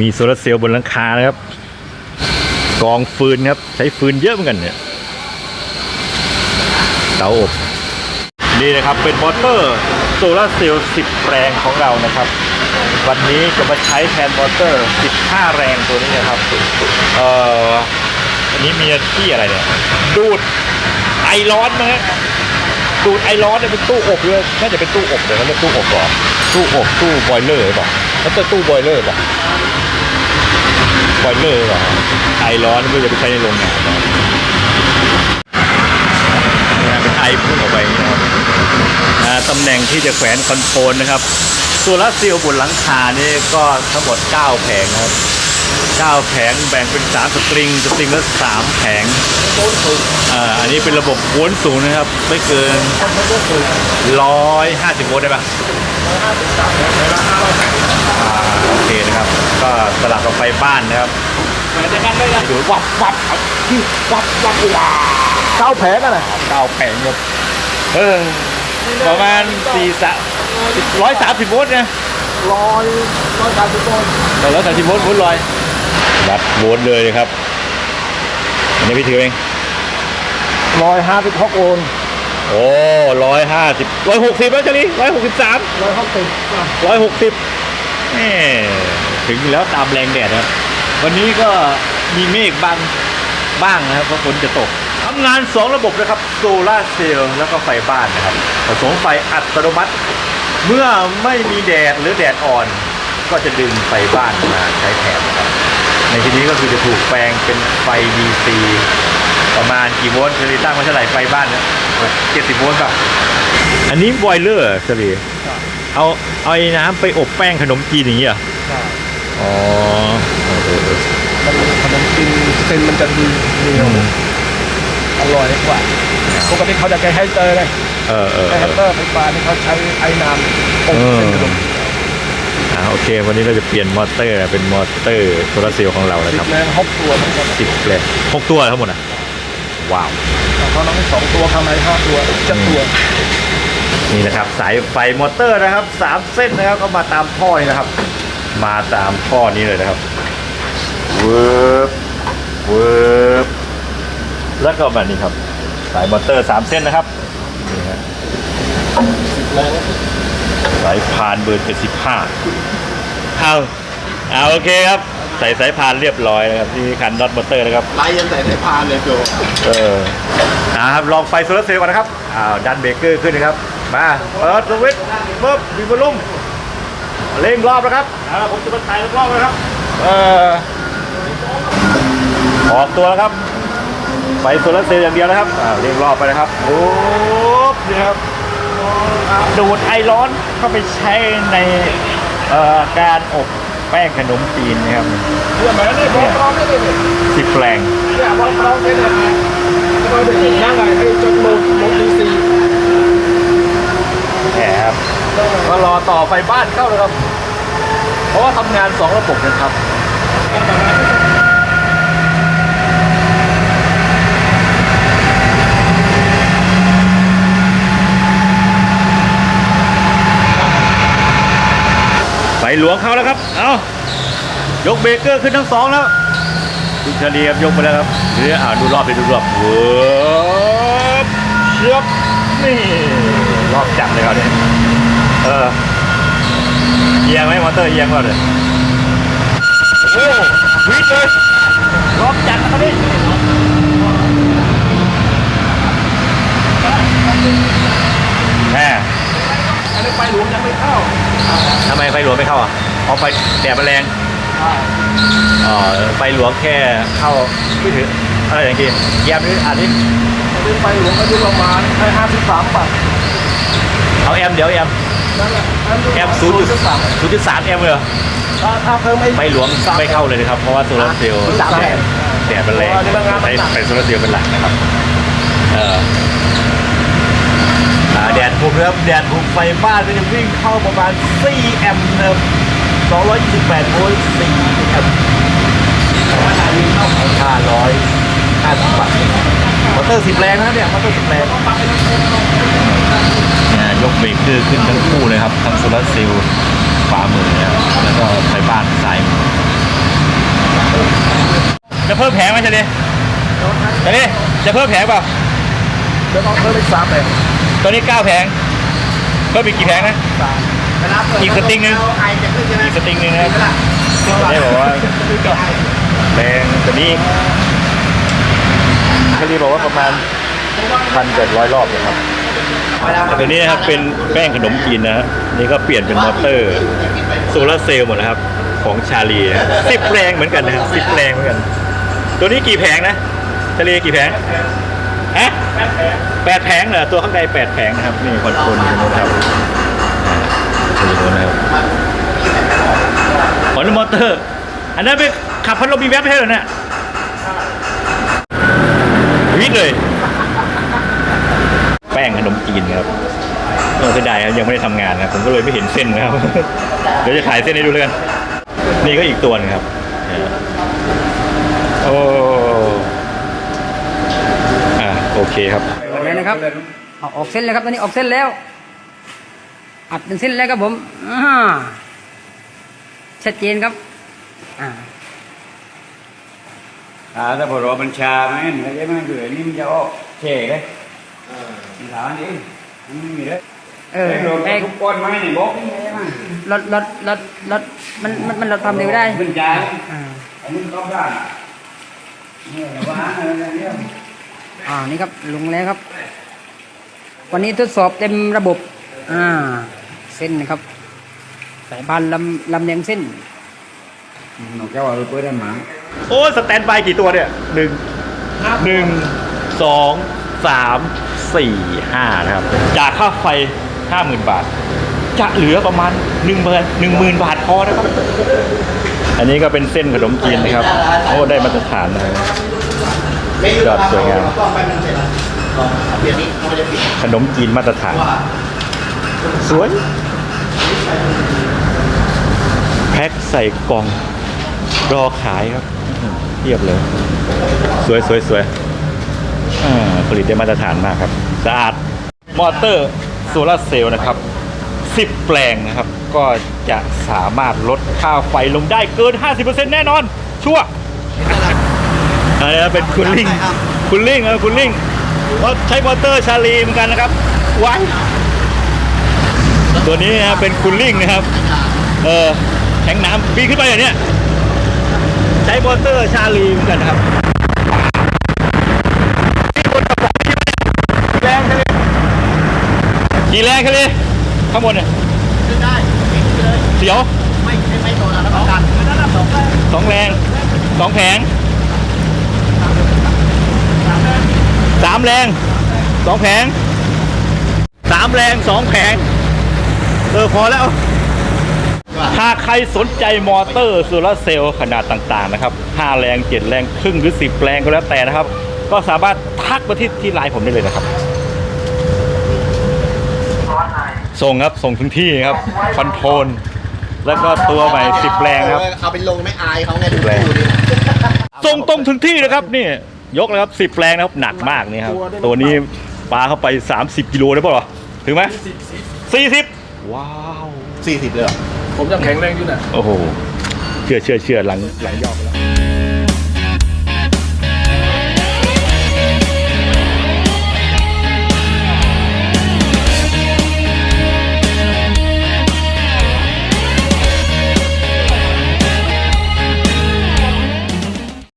มีโซลาร์เซลล์บนหลังคานะครับ กองฟืนครับ ใช้ฟืนเยอะเหมือนกันเนี่ยเตาอบนี่นะครับเป็นมอเตอร์โซลาร์เซลล์10 แรงของเรานะครับ วันนี้จะมาใช้แทนมอเตอร์ 15 แรงตัวนี้นะครับเอ่ออันนี้มีที่อะไรเนี่ยดูดไอร้อนนะฮะดูดไอร้อนเนี่ยเป็นตู้อบเลยน่าจะเป็นตู้อบเดี๋ยวเขาเรียกตู้อบหรอตู้อบตู้บอยเลอร์หรือเปล่า แล้วจะตู้บอยเลอร์ป่ะบอยเลอร์เหรอไอร้อนเพื่อจะไปใช้ในโรงงานเนี่ยเป็นไอพุ่งออกไปนะครับตำแหน่งที่จะแขวนคอนโทรลนะครับโซลาร์เซลล์บนหลังคานี่ก็ทั้งหมด 9 แผงครับ9แผงแบ่งเป็น 3 สตริง สตริงละ3แผงอ่าอันนี้เป็นระบบโวล์สูงนะครับ ไม่เกิน 150 โวลต์ได้ปะอ่า โอเคนะครับ ก็สลับกับไฟบ้านนะครับให้ดูวับวับวับวับว้าเก้าแผงกันนะเก้าแผงครับเออประมาณ4สะ130โวลต์นะร้อยร้อยสามสิบโลแต่ร้อยสามสิบโวลต์โวลต์ลอยวัดโวลต์เลยครับอันนี้พี่ถือเองร้อยห้าสิบหกโอนโอ้ร้อยห้าสิบร้อยหกสิบแล้วเฉลี่ร้อยหกสิบสามร้อยหกสิบร้อยหกสิบแหม ถึงแล้วตามแรงแดดนะครับ วันนี้ก็มีเมฆบางบ้างนะครับเพราะฝนจะตกทำงาน 2 ระบบนะครับโซลาร์เซลล์แล้วก็ไฟบ้านนะครับผสมไฟอัตโนมัติ เมื่อไม่มีแดดหรือแดดอ่อน ก็จะดึงไฟบ้านมาใช้แทนนะครับ ในที่นี้ก็คือจะถูกแปลงเป็นไฟ DC ประมาณกี่โวลต์เฉลี่ยตั้งไว้เท่าไหร่ไฟบ้านเนี่ยเจ็ดสิบโวลต์ป่ะอันนี้บอยเลอร์เฉลี่ย เอาเอาไอ้น้ำไปอบแป้งขนมจีนอย่างนี้เหรออ๋อเออเออเออมันขนมจีนเส้นมันจะดีเหนียวอร่อยกว่าปกติเขาจะใช้ไฮเตอร์เลยเออเออไฮเออเตอร์ไฟฟ้านี่เขาใช้ไอ้น้ำอบเส้นขนมอ่าโอเค วันนี้เราจะเปลี่ยนมอเตอร์นะเป็นมอเตอร์โซลาร์เซลล์ของเรานะสิครับบแรงหกตัวเหมือนกันสิบเลยหกตัวทั้งหมดอะว้าวแต่เขาต้องให้สองตัวข้างในห้าตัวเจ็ดตัว นี่นะครับสายไฟมอเตอร์นะครับสามเส้นนะครับก็มาตามท่อนี้นะครับ มาตามท่อนี้เลยนะครับเวิร์บเวิร์บแล้วก็แบบนี้ครับ สายมอเตอร์สามเส้นนะครับนี่ฮะแรงสายพานเบอร์75เอาเอาโอเคครับใส่สายพานเรียบร้อยนะครับนี่คันน็อตมอเตอร์นะครับไล่ยันใส่สายพานเลยโจเออนะครับลองไฟโซลาร์เซลล์ก่อนนะครับอ้าวดันเบรกเกอร์ขึ้นนะครับ มาเปิดสวิตช์ปุ๊บมีวอลลุ่มเร่งรอบนะครับอ่าผมจะมาถ่ายรอบๆนะครับ เออออกตัวแล้วครับไฟโซลาร์เซลล์อย่างเดียวนะครับอ่าเร่งรอบไปนะครับโอ้นี่ครับอ่าดูดไอร้อนเข้าไปใช้ในเอ่อการอบแป้งขนมจีนนะครับเรื่องแบบนี้บอกร้องได้เลยเนี่ยสิบแปลงบอกร้องได้เลยก็เด็กนั่งไงให้จนโมดโมดดีซี แหมครับก็รอ ต่อไฟบ้านเข้าเลยครับ เพราะว่าทำงานสองระบบนะครับไฟหลวงเข้าแล้วครับ เอายกเบรกเกอร์ขึ้นทั้งสองแล้วดูเฉลี่ยครับยกไปแล้วครับเดี๋ยวอ่าดูรอบไปดูรอบเวิร์บเชือบนี่รอบจับเลยครับเนี่ยเออ ยงไหมมอเตอร์เอียงก่อนเลยโอ้วิดเลยรอบจัดนะครับนี่แหมอันนี้ไฟหลวงยังไม่เข้าทำไมไฟหลวงไม่เข้าอะเพราะไฟแดดมันแรงอ๋อไฟหลวงแค่เข้าไม่ถึงอะไรอย่างกี้แยมนี่อ่านนี่อันนี้ไฟหลวงอายุประมาณแค่ห้าสิบสามบาทเอาแอมเดี๋ยวแอมนั่น แหละแอมศูนย์จุดสามศูนย์จุดสามแอมเลยเหรอถ้าถ้าเพิ่มไม่ไฟหลวงไม่เข้าเลยนะครับ เพราะว่าโซลาร์เซลล์สามแสนแดดมันแรงอ๋อนี่มันงานใช้หนักไฟโซลาร์เซลล์เป็นหลักนะครับเอออ่าแดดผมนะครับแดดผมไฟบ้านก็จะวิ่งเข้าประมาณ 4 แอมป์นะครับ228โวลต์4แอมป์550บาทมอเตอร์10แรงนะเนี่ยมอเตอร์10แรงเนี่ ยยกเบรกเกอร์ขึ้นทั้งคู่เลยครับทั้งโซลาร์เซลล์ขวามือนะครับแล้วก็ไฟบ้านซ้ายมือพิ่มแผงไหมเฉลี่ยเฉลี่ยจะเพิ่มแผงเปล่าเดี๋ยวต้องเพิ่มอีกสามแผงตอนนี้เก้าแผงเพิ่มอีกกี่แผงนะสามอีกสติงหนึ่งอีกสติงหนึ่งนะครับได้บอกว่าแรงตัวนี้เฉลี่ยบอกว่าประมาณพันเจ็ดร้อยรอบนะครับแต่ตัวนี้นะครับเป็นแป้งขนมจีนนะฮะนี่ก็เปลี่ยนเป็นมอเตอร์โซลาร์เซลล์หมดนะครับ ของชาลีนะสิบแรงเหมือนกันนะครับสิบแรงเหมือนกัน ตัวนี้กี่แผงนะเฉลี่ยกี่แผงฮะแปดแผงเหรอตัวข้างในแปดแผงนะครับนี่คอนโทรลอยู่ตรงนู้นนะครับอ่าอยู่ตรงนู้นนะครับขอนมอเตอร์ อันนั้นไปขับพัดลมมีแวบไม่ใช่เหรอเนี่ยวิทย์เลย แป้งขนมจีนครับเออเสียดายครับยังไม่ได้ทำงานนะผมก็เลยไม่เห็นเส้นนะครับ เดี๋ยวจะขายเส้นให้ดูเลยกันนี่ก็อีกตัวหนึงครับเนี่ยโอ้อ่าโอเคครับเลยนะครับเอาออกเส้นเลยครับตอนนี้ออกเส้นแล้ว อัดเป็นเส้นแล้วครับผมอ่าชัดเจนครับอ่า à ta phải rồi bên xa mấy anh thấy mấy người đi mình cho chè đấy mình thả đi không gì đấy เออ Thế rồi ไอ้ thúc con mấy này bóp cái này mà รถรถรถรถมันมันมันรถความเร็วได้ bên xa อ่า mình có ra Này là bán này là nhá อ่านี่ครับลงแล้วครับ วันนี้ทดสอบเต็มระบบ อ่า เส้นนะครับสายพานลำลำแนงเส้น nó kéo vào rồi đây mà โอ้สแตนบายกี่ตัวเนี่ยหนึ่งหนึ่งสอง สามสี่ห้านะครับ จากค่าไฟห้าหมื่นบาท จะเหลือประมาณหนึ่งหมื่นหนึ่งหมื่นบาทพอนะครับ อันนี้ก็เป็นเส้นขนมจีนนะครับ โอ้ ได้มาตรฐานนะครับยอดสวยงามขนมจีนมาตรฐาน สวย แพ็คใส่กล่อง รอขายครับอื้อหือเทียบเลย สวยสวยสวยอ่า ผลิตได้มาตรฐานมากครับสะอาดมอเตอร์โซลาเซลล์นะครับ10 แปลงนะครับ ก็จะสามารถลดค่าไฟลงได้เกิน 50%แน่นอน ชัวร์อันนี้เป็นคุณลิงคุณลิงเออคุณลิงว่าใช้มอเตอร์ชาลีเหมือนกันนะครับไว้ตัวนี้นะครับเป็นคุณลิงนะครับ เออแทงน้ำปีขึ้นไปอย่างเนี้ยใช้มอเตอร์ชาลีเหมือนกันนะครับ กี่แรงครับพี่ข้างบนเนี่ยเสียวไม่ไม่โดนแล้วประกันระดับสองสองแรงสองแผงสามแรงสองแผงสามแรงสองแผงเออพอแล้วหากใครสนใจมอเตอร์โซลาเซลล์ขนาดต่างๆนะครับ 5 แรง 7 แรง ครึ่งหรือ 10 แรงก็แล้วแต่นะครับ ก็สามารถทักมาที่ที่ไลน์ผมได้เลยนะครับ ส่งครับส่งถึงที่ครับคอนโทรลแล้วก็ตัวใหม่10แรงครับ เอาไปลงไม่อายเขาไงดูแรงดูดิส่งตรงถึงที่นะครับนี่ยกเลยครับ10แรงนะครับหนักมากนี่ครับตัวนี้ปลาเข้าไป 30กิโลได้ป่ะวะถึงไหม40ว้าวสี่สิบเลยเหรอผมยังแข็งแรงอยู่นะโอ้โหเชื่อเชื่อเชื่อหลังหลังยอกไปแล้ว